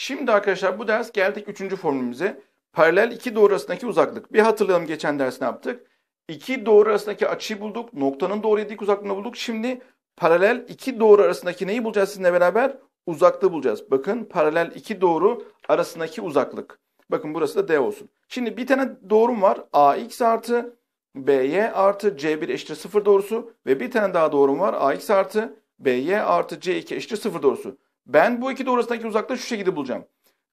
Şimdi arkadaşlar bu ders geldik üçüncü formülümüze. Paralel iki doğru arasındaki uzaklık. Bir hatırlayalım geçen ders ne yaptık? İki doğru arasındaki açıyı bulduk. Noktanın doğruya dik uzaklığını bulduk. Şimdi paralel iki doğru arasındaki neyi bulacağız sizinle beraber? Uzaklığı bulacağız. Bakın paralel iki doğru arasındaki uzaklık. Bakın burası da D olsun. Şimdi bir tane doğrum var. AX artı BY artı C1 eşittir 0 doğrusu. Ve bir tane daha doğrum var. AX artı BY artı C2 eşittir 0 doğrusu. Ben bu iki doğru arasındaki uzaklığı şu şekilde bulacağım.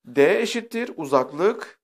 D eşittir uzaklık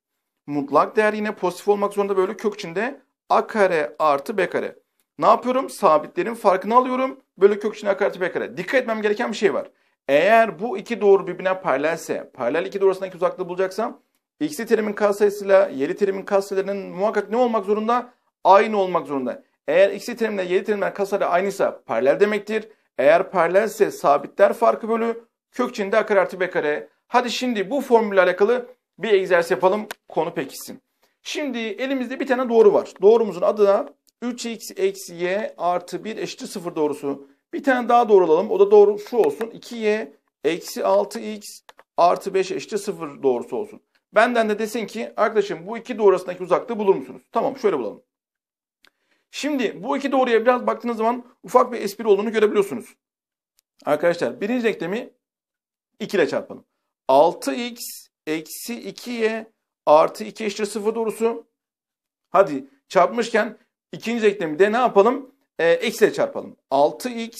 mutlak değer yine pozitif olmak zorunda böyle kök içinde a kare artı b kare. Ne yapıyorum? Sabitlerin farkını alıyorum. Böyle kök içinde a kare artı b kare. Dikkat etmem gereken bir şey var. Eğer bu iki doğru birbirine paralelse, paralel iki doğru arasındaki uzaklığı bulacaksam x'li terimin katsayısıyla y'li terimin katsayılarının muhakkak ne olmak zorunda? Aynı olmak zorunda. Eğer x'li terimle y'li terimler katsayıları aynıysa paralel demektir. Eğer paralelse sabitler farkı bölü kök içinde a kare artı b kare. Hadi şimdi bu formülle alakalı bir egzersiz yapalım. Konu pekişsin. Şimdi elimizde bir tane doğru var. Doğrumuzun adı da 3x eksi y artı 1 eşittir 0 doğrusu. Bir tane daha doğru alalım. O da doğru şu olsun. 2y eksi 6x artı 5 eşittir 0 doğrusu olsun. Benden de desin ki arkadaşım bu iki doğru arasındaki uzaklığı bulur musunuz? Tamam şöyle bulalım. Şimdi bu iki doğruya biraz baktığınız zaman ufak bir espri olduğunu görebiliyorsunuz. Arkadaşlar birinci denklemi 2 ile çarpalım. 6x eksi 2y artı 2 eşittir 0 doğrusu. Hadi çarpmışken ikinci denklemi de ne yapalım? E, eksi ile çarpalım. 6x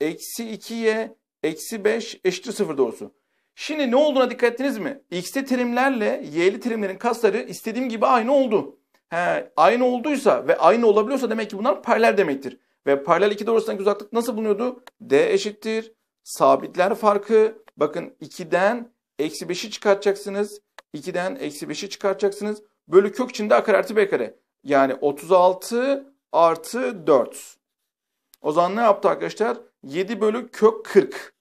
eksi 2y eksi 5 eşittir 0 doğrusu. Şimdi ne olduğuna dikkat ettiniz mi? X'li terimlerle y'li terimlerin kasları istediğim gibi aynı oldu. He, aynı olduysa ve aynı olabiliyorsa demek ki bunlar paralel demektir. Ve paralel iki doğrusundaki uzaklık nasıl bulunuyordu? D eşittir. Sabitler farkı. Bakın 2'den eksi 5'i çıkartacaksınız. 2'den eksi 5'i çıkartacaksınız. Bölü kök içinde a kare artı b kare. Yani 36 artı 4. O zaman ne yaptı arkadaşlar? 7 bölü kök 40.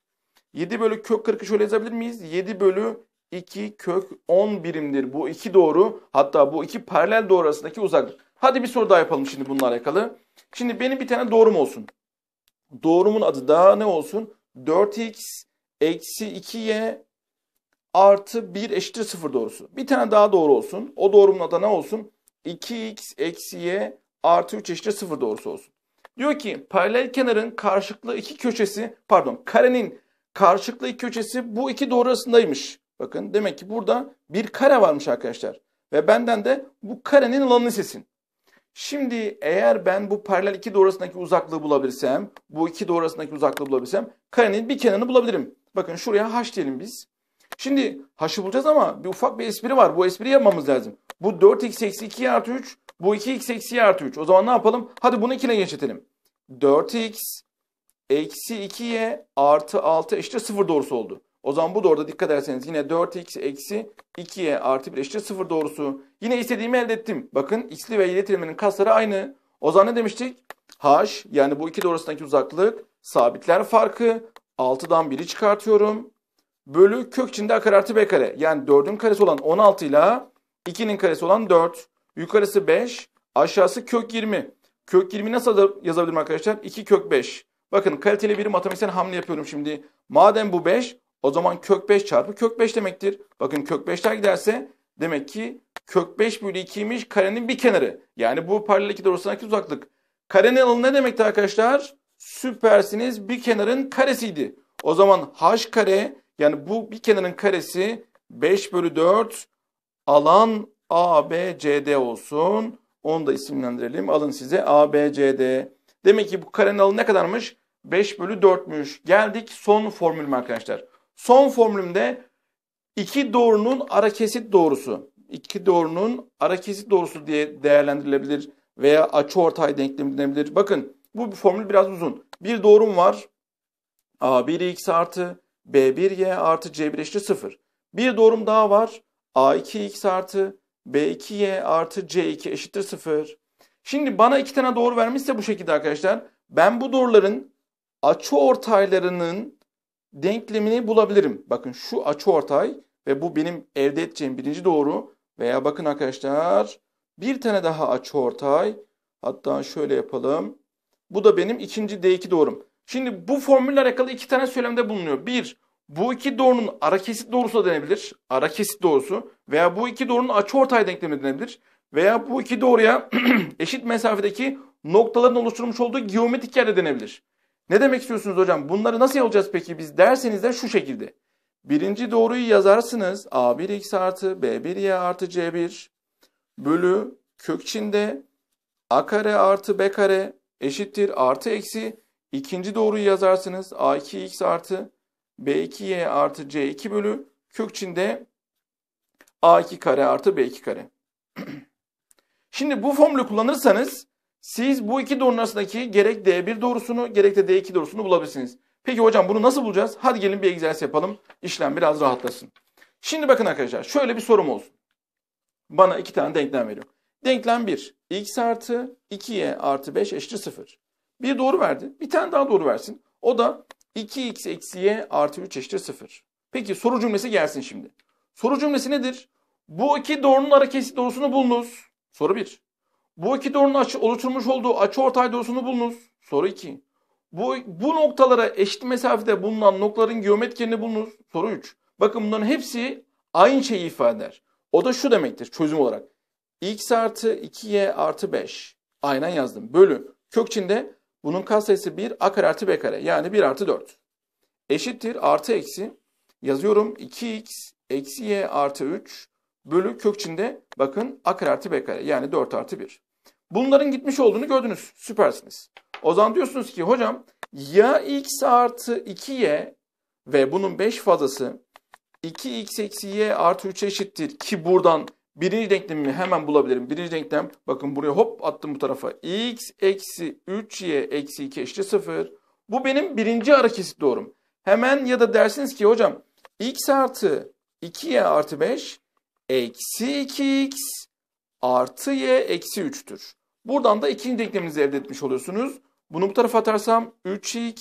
7 bölü kök 40'ı şöyle yazabilir miyiz? 7 bölü 2 kök 10 birimdir. Bu iki doğru hatta bu iki paralel doğru arasındaki uzaklık. Hadi bir soru daha yapalım şimdi bununla alakalı. Şimdi benim bir tane doğrum olsun. Doğrumun adı da ne olsun? 4x eksi 2y artı 1 eşittir 0 doğrusu. Bir tane daha doğru olsun. O doğrumun adı ne olsun? 2x eksi y artı 3 eşittir 0 doğrusu olsun. Diyor ki paralel kenarın karşılıklı iki köşesi pardon karenin karşılıklı iki köşesi bu iki doğru arasındaymış. Bakın demek ki burada bir kare varmış arkadaşlar. Ve benden de bu karenin alanını sesin. Şimdi eğer ben bu paralel iki doğru arasındaki uzaklığı bulabilirsem, bu iki doğru arasındaki uzaklığı bulabilirsem karenin bir kenarını bulabilirim. Bakın şuraya h diyelim biz. Şimdi h'ı bulacağız ama bir ufak bir espri var. Bu espriyi yapmamız lazım. Bu 4x eksi 2 artı 3, bu 2x eksi artı 3. O zaman ne yapalım? Hadi bunu 2 ile genişletelim. 4x eksi 2y artı 6 eşittir 0 doğrusu oldu. O zaman bu doğruda dikkat ederseniz yine 4x eksi 2y artı 1 eşittir 0 doğrusu. Yine istediğimi elde ettim. Bakın x'li ve y'li terimlerin kasları aynı. O zaman ne demiştik? h yani bu iki doğrusundaki uzaklık sabitler farkı 6'dan 1'i çıkartıyorum. Bölü kök içinde a kare artı b kare. Yani 4'ün karesi olan 16 ile 2'nin karesi olan 4. Yukarısı 5. Aşağısı kök 20. Kök 20 nasıl yazabilirim arkadaşlar? 2 kök 5. Bakın kaliteli bir matematiksel hamle yapıyorum şimdi. Madem bu 5 o zaman kök 5 çarpı kök 5 demektir. Bakın kök 5'ler giderse demek ki kök 5 bölü 2'ymiş karenin bir kenarı. Yani bu paralel iki doğrusundaki uzaklık. Karenin alanı ne demekti arkadaşlar? Süpersiniz bir kenarın karesiydi. O zaman h kare yani bu bir kenarın karesi 5 bölü 4 alan ABCD olsun. Onu da isimlendirelim. Alın size ABCD. Demek ki bu karenin alanı ne kadarmış? 5 bölü 4'müş. Geldik son formülüme arkadaşlar. Son formülümde iki doğrunun ara kesit doğrusu. İki doğrunun ara kesit doğrusu diye değerlendirilebilir veya açı ortay denklemi denebilir. Bakın bu formül biraz uzun. Bir doğrum var. A1x artı B1y artı C1 eşittir 0. Bir doğrum daha var. A2x artı B2y artı C2 eşittir 0. Şimdi bana iki tane doğru vermişse bu şekilde arkadaşlar. Ben bu doğruların açı ortaylarının denklemini bulabilirim. Bakın şu açı ortay ve bu benim elde edeceğim birinci doğru. Veya bakın arkadaşlar bir tane daha açı ortay. Hatta şöyle yapalım. Bu da benim ikinci D2 doğrum. Şimdi bu formülle alakalı iki tane söylemde bulunuyor. Bir, Bu iki doğrunun ara kesit doğrusu da denebilir. Ara kesit doğrusu. Veya bu iki doğrunun açıortay denklemi denebilir. Veya bu iki doğruya eşit mesafedeki noktaların oluşturmuş olduğu geometrik yer de denebilir. Ne demek istiyorsunuz hocam? Bunları nasıl yapacağız peki biz derseniz de şu şekilde. Birinci doğruyu yazarsınız. A1x artı B1y artı C1 bölü kök içinde A kare artı B kare eşittir artı eksi. İkinci doğruyu yazarsınız. A2x artı B2y artı C2 bölü kök içinde A2 kare artı B2 kare. Şimdi bu formülü kullanırsanız siz bu iki doğrunun arasındaki gerek D1 doğrusunu gerek de D2 doğrusunu bulabilirsiniz. Peki hocam bunu nasıl bulacağız? Hadi gelin bir egzersiz yapalım. İşlem biraz rahatlasın. Şimdi bakın arkadaşlar şöyle bir sorum olsun. Bana iki tane denklem veriyor. Denklem 1. x artı 2y artı 5 eşittir 0. Bir doğru verdi. Bir tane daha doğru versin. O da 2x eksi y artı 3 eşittir 0. Peki soru cümlesi gelsin şimdi. Soru cümlesi nedir? Bu iki doğrunun ara kesit doğrusunu bulunuz. Soru 1. Bu iki doğrunun açı, oluşturmuş olduğu açı ortay doğrusunu bulunuz. Soru 2. Bu, bu noktalara eşit mesafede bulunan noktaların geometrini bulunuz. Soru 3. Bakın bunların hepsi aynı şeyi ifade eder. O da şu demektir çözüm olarak. X artı 2y artı 5. Aynen yazdım. Bölü. Kök içinde bunun katsayısı 1 a kare artı b kare. Yani 1 artı 4. Eşittir artı eksi. Yazıyorum 2x eksi y artı 3 bölü kök içinde bakın a kare artı b kare. Yani 4 artı 1. Bunların gitmiş olduğunu gördünüz. Süpersiniz. O zaman diyorsunuz ki hocam ya x artı 2y ve bunun 5 fazlası 2x eksi y artı 3 eşittir ki buradan birinci denklemimi hemen bulabilirim. Birinci denklem bakın buraya hop attım bu tarafa. x eksi 3y eksi 2 eşittir 0. Bu benim birinci ara kesit doğrum. Hemen ya da dersiniz ki hocam x artı 2y artı 5 eksi 2x artı y eksi 3'tür. Buradan da ikinci denkleminizi elde etmiş oluyorsunuz. Bunu bu tarafa atarsam 3x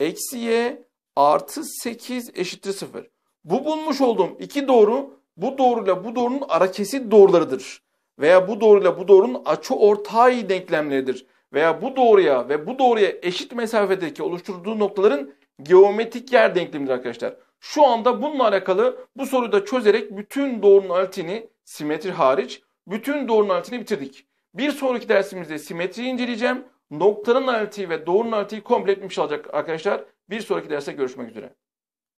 eksi y artı 8 eşittir 0. Bu bulmuş olduğum iki doğru bu doğruyla bu doğrunun ara kesit doğrularıdır. Veya bu doğruyla bu doğrunun açı ortay denklemleridir. Veya bu doğruya ve bu doğruya eşit mesafedeki oluşturduğu noktaların geometrik yer denklemidir arkadaşlar. Şu anda bununla alakalı bu soruyu da çözerek bütün doğrunun aritini simetri hariç bütün doğrunun aritini bitirdik. Bir sonraki dersimizde simetriyi inceleyeceğim. Noktanın analitiği ve doğrunun analitiği komple etmiş olacak arkadaşlar. Bir sonraki derste görüşmek üzere.